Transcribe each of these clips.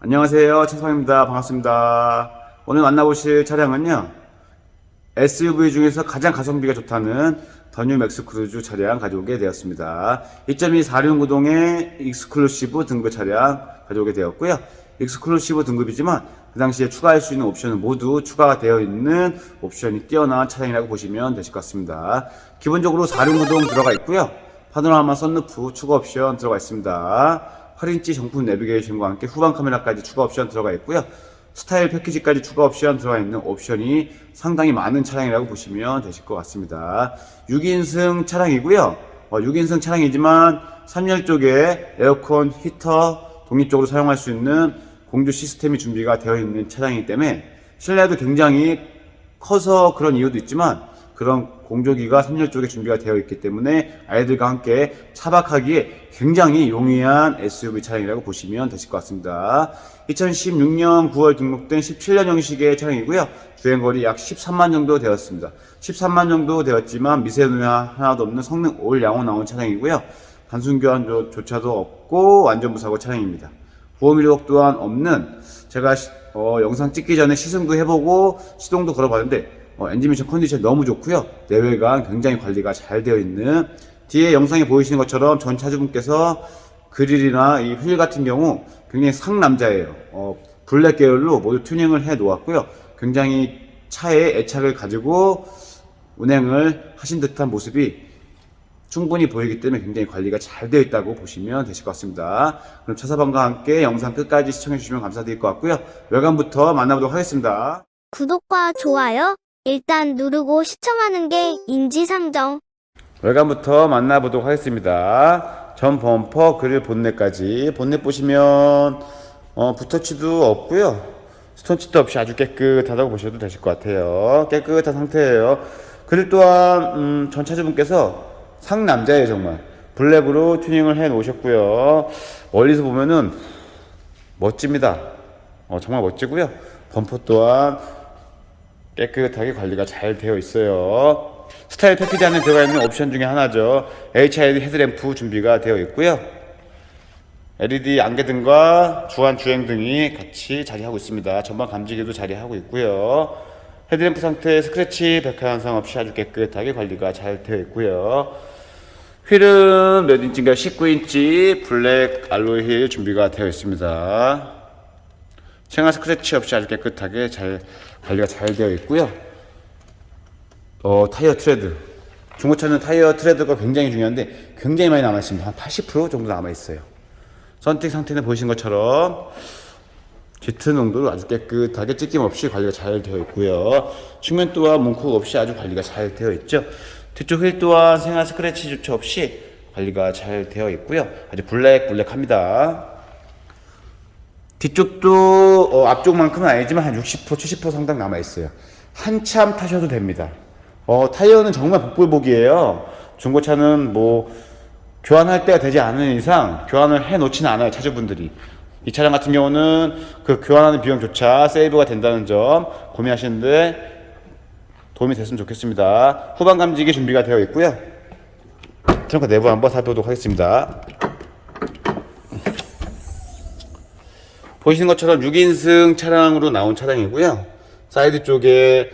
안녕하세요. 최성입니다. 반갑습니다. 오늘 만나보실 차량은요. SUV 중에서 가장 가성비가 좋다는 더뉴 맥스 크루즈 차량 가져오게 되었습니다. 2.2 4륜구동의 익스클루시브 등급 차량 가져오게 되었고요. 익스클루시브 등급이지만 그 당시에 추가할 수 있는 옵션은 모두 추가가 되어 있는 옵션이 뛰어난 차량이라고 보시면 되실 것 같습니다. 기본적으로 4륜구동 들어가 있고요. 파노라마 썬루프 추가 옵션 들어가 있습니다. 8인치 정품 내비게이션과 함께 후방 카메라까지 추가 옵션 들어가 있고요. 스타일 패키지까지 추가 옵션 들어가 있는 옵션이 상당히 많은 차량이라고 보시면 되실 것 같습니다. 6인승 차량이고요. 어, 6인승 차량이지만 3열 쪽에 에어컨, 히터 독립적으로 사용할 수 있는 공조 시스템이 준비가 되어 있는 차량이기 때문에 실내도 굉장히 커서 그런 이유도 있지만 그런 공조기가 3열 쪽에 준비가 되어 있기 때문에 아이들과 함께 차박하기에 굉장히 용이한 SUV 차량이라고 보시면 되실 것 같습니다. 2016년 9월 등록된 17년 형식의 차량이고요. 주행거리 약 13만 정도 되었습니다. 13만 정도 되었지만 미세누나 하나도 없는 성능 올 양호 나온 차량이고요. 단순 교환조차도 없고 완전 무사고 차량입니다. 보험 이력 또한 없는 제가 시- 어, 영상 찍기 전에 시승도 해보고 시동도 걸어봤는데 어, 엔진 미션 컨디션 너무 좋고요 내외관 굉장히 관리가 잘 되어 있는 뒤에 영상에 보이시는 것처럼 전 차주분께서 그릴이나 이 휠 같은 경우 굉장히 상남자예요 어, 블랙 계열로 모두 튜닝을 해 놓았고요 굉장히 차에 애착을 가지고 운행을 하신 듯한 모습이 충분히 보이기 때문에 굉장히 관리가 잘 되어 있다고 보시면 되실 것 같습니다. 그럼 차사방과 함께 영상 끝까지 시청해 주시면 감사드릴 것 같고요. 외관부터 만나보도록 하겠습니다. 구독과 좋아요 일단 누르고 시청하는 게 인지상정. 외관부터 만나보도록 하겠습니다. 전 범퍼 그릴 본넷까지 본넷 보시면 어, 붓터치도 없고요. 스톤치도 없이 아주 깨끗하다고 보셔도 되실 것 같아요. 깨끗한 상태예요. 그릴 또한 음, 전 차주분께서 상남자예요 정말. 블랙으로 튜닝을 해 놓으셨고요. 멀리서 보면은 멋집니다. 어, 정말 멋지고요. 범퍼 또한 깨끗하게 관리가 잘 되어 있어요. 스타일 패키지 안에 들어가 있는 옵션 중에 하나죠. HID 헤드램프 준비가 되어 있고요. LED 안개등과 주간 주행 등이 같이 자리하고 있습니다. 전방 감지기도 자리하고 있고요. 헤드램프 상태 스크래치 백화 현상 없이 아주 깨끗하게 관리가 잘 되어 있고요. 휠은 몇 인치인가 19인치 블랙 알로이 휠 준비가 되어 있습니다. 생활 스크래치 없이 아주 깨끗하게 잘 관리가 잘 되어 있고요. 어, 타이어 트레드. 중고차는 타이어 트레드가 굉장히 중요한데 굉장히 많이 남아 있습니다. 한 80% 정도 남아 있어요. 썬팅 상태는 보시는 것처럼 짙은 농도를 아주 깨끗하게 찢김 없이 관리가 잘 되어 있고요. 측면 또한 문콕 없이 아주 관리가 잘 되어 있죠. 뒤쪽 휠 또한 생활 스크래치 조차 없이 관리가 잘 되어 있고요. 아주 블랙 블랙합니다. 뒤쪽도 어, 앞쪽만큼은 아니지만 한 60% 70% 상당 남아 있어요. 한참 타셔도 됩니다. 어, 타이어는 정말 복불복이에요. 중고차는 뭐 교환할 때가 되지 않은 이상 교환을 해 놓지는 않아요 차주분들이. 이 차량 같은 경우는 그 교환하는 비용조차 세이브가 된다는 점 고민하시는데 도움이 됐으면 좋겠습니다. 후방 감지기 준비가 되어 있고요. 트렁크 내부 한번 살펴보도록 하겠습니다. 보시는 것처럼 6인승 차량으로 나온 차량이고요. 사이드 쪽에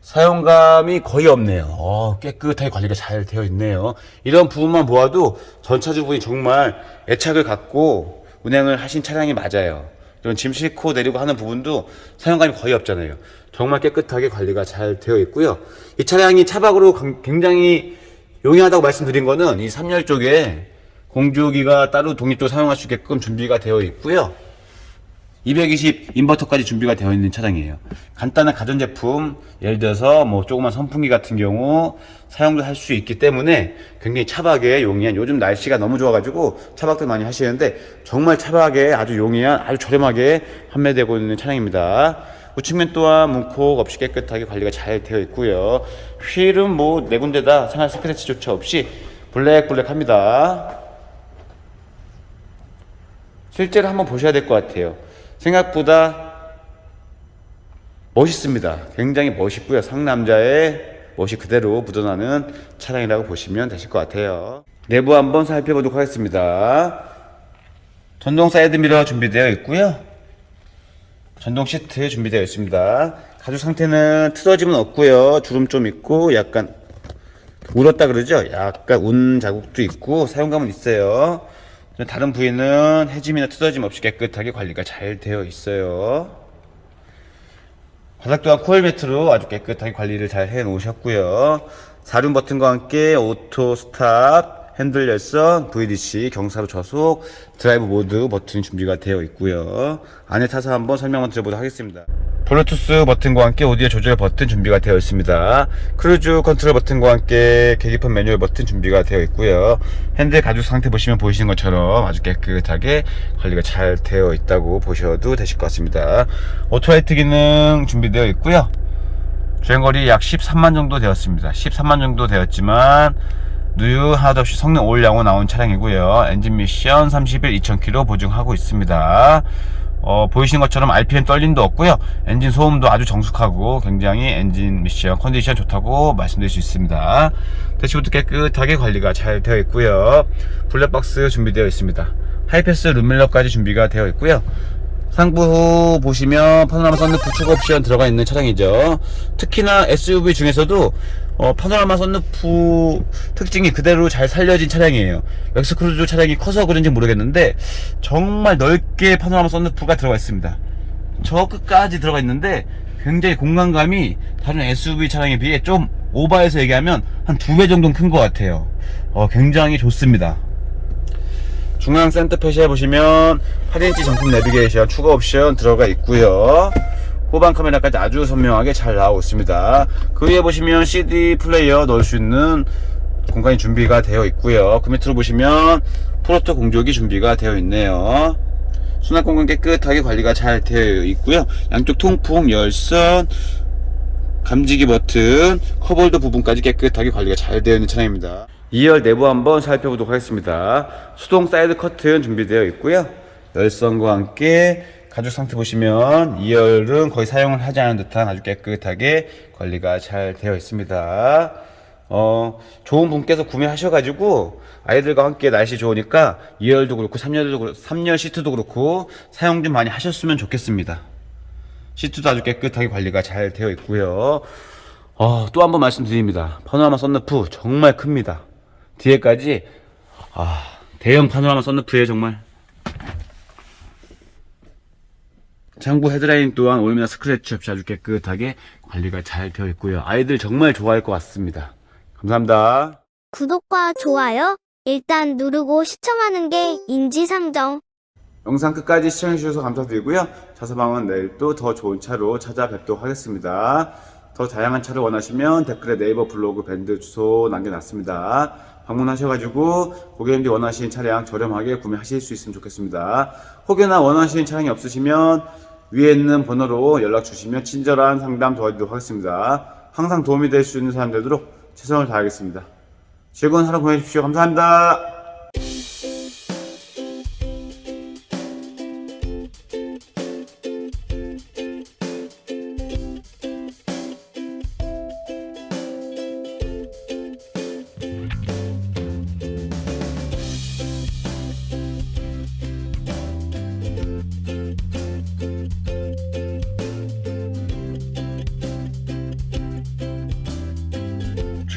사용감이 거의 없네요. 어, 깨끗하게 관리가 잘 되어 있네요. 이런 부분만 보아도 전 차주분이 정말 애착을 갖고 운행을 하신 차량이 맞아요. 이런 짐 싣고 내리고 하는 부분도 사용감이 거의 없잖아요. 정말 깨끗하게 관리가 잘 되어 있고요. 이 차량이 차박으로 강- 굉장히 용이하다고 말씀드린 거는 이 3열 쪽에 공조기가 따로 독립적으로 사용할 수 있게끔 준비가 되어 있고요. 220 인버터까지 준비가 되어 있는 차량이에요. 간단한 가전제품, 예를 들어서 뭐 조그만 선풍기 같은 경우 사용도 할 수 있기 때문에 굉장히 차박에 용이한 요즘 날씨가 너무 좋아가지고 차박들 많이 하시는데 정말 차박에 아주 용이한 아주 저렴하게 판매되고 있는 차량입니다. 우측면 또한 문콕 없이 깨끗하게 관리가 잘 되어 있고요. 휠은 뭐 네 군데 다 생활 스크래치조차 없이 블랙블랙합니다. 실제로 한번 보셔야 될 것 같아요. 생각보다 멋있습니다. 굉장히 멋있고요. 상남자의 멋이 그대로 묻어나는 차량이라고 보시면 되실 것 같아요. 내부 한번 살펴보도록 하겠습니다. 전동 사이드 미러 준비되어 있고요. 전동 시트 준비되어 있습니다. 가죽 상태는 틀어짐은 없고요. 주름 좀 있고 약간 울었다 그러죠? 약간 운 자국도 있고 사용감은 있어요. 다른 부위는 해짐이나 틀어짐 없이 깨끗하게 관리가 잘 되어 있어요. 바닥 또한 코일 매트로 아주 깨끗하게 관리를 잘 해 놓으셨고요. 사륜 버튼과 함께 오토 스탑, 핸들 열선, VDC, 경사로 저속, 드라이브 모드 버튼이 준비가 되어 있고요. 안에 타서 한번 설명을 드려보도록 하겠습니다. 블루투스 버튼과 함께 오디오 조절 버튼 준비가 되어 있습니다. 크루즈 컨트롤 버튼과 함께 계기판 매뉴얼 버튼 준비가 되어 있고요. 핸들 가죽 상태 보시면 보이시는 것처럼 아주 깨끗하게 관리가 잘 되어 있다고 보셔도 되실 것 같습니다. 오토라이트 기능 준비되어 있고요. 주행거리 약 13만 정도 되었습니다. 13만 정도 되었지만 누유 하나도 없이 성능 올량호 나온 차량이고요. 엔진 미션 30일 2000km 보증하고 있습니다. 어, 보이시는 것처럼 RPM 떨림도 없고요. 엔진 소음도 아주 정숙하고 굉장히 엔진 미션 컨디션 좋다고 말씀드릴 수 있습니다. 대시보드 깨끗하게 관리가 잘 되어 있고요. 블랙박스 준비되어 있습니다. 하이패스 룸밀러까지 준비가 되어 있고요. 상부 보시면 파노라마 썬루프 추가 옵션 들어가 있는 차량이죠. 특히나 SUV 중에서도 어, 파노라마 썬루프 특징이 그대로 잘 살려진 차량이에요. 맥스크루즈 차량이 커서 그런지 모르겠는데 정말 넓게 파노라마 썬루프가 들어가 있습니다. 저 끝까지 들어가 있는데 굉장히 공간감이 다른 SUV 차량에 비해 좀 오버해서 얘기하면 한 두 배 정도는 큰 것 같아요. 어, 굉장히 좋습니다. 중앙 센터페시에 보시면 8인치 정품 내비게이션 추가 옵션 들어가 있고요. 후방 카메라까지 아주 선명하게 잘 나오고 있습니다. 그 위에 보시면 CD 플레이어 넣을 수 있는 공간이 준비가 되어 있고요. 그 밑으로 보시면 프로토 공조기 준비가 되어 있네요. 수납 공간 깨끗하게 관리가 잘 되어 있고요. 양쪽 통풍, 열선, 감지기 버튼, 컵홀더 부분까지 깨끗하게 관리가 잘 되어 있는 차량입니다. 2열 내부 한번 살펴보도록 하겠습니다. 수동 사이드 커튼 준비되어 있고요. 열선과 함께 가죽 상태 보시면 2열은 거의 사용을 하지 않은 듯한 아주 깨끗하게 관리가 잘 되어 있습니다. 어, 좋은 분께서 구매하셔가지고 아이들과 함께 날씨 좋으니까 2열도 그렇고 3열도 그렇고 3열 시트도 그렇고 사용 좀 많이 하셨으면 좋겠습니다. 시트도 아주 깨끗하게 관리가 잘 되어 있고요. 어, 또 한 번 말씀드립니다. 파노라마 썬루프 정말 큽니다. 뒤에까지 아, 대형 파노라마 썬루프에 정말 창부 헤드라인 또한 오염이나 스크래치 없이 아주 깨끗하게 관리가 잘 되어 있고요. 아이들 정말 좋아할 것 같습니다. 감사합니다. 구독과 좋아요 일단 누르고 시청하는 게 인지상정. 영상 끝까지 시청해주셔서 감사드리고요. 차서방은 내일 또 더 좋은 차로 찾아뵙도록 하겠습니다. 더 다양한 차를 원하시면 댓글에 네이버 블로그 밴드 주소 남겨놨습니다. 방문하셔가지고 고객님들이 원하시는 차량 저렴하게 구매하실 수 있으면 좋겠습니다. 혹여나 원하시는 차량이 없으시면 위에 있는 번호로 연락 주시면 친절한 상담 도와드리도록 하겠습니다. 항상 도움이 될 수 있는 사람 되도록 최선을 다하겠습니다. 즐거운 하루 보내십시오. 감사합니다.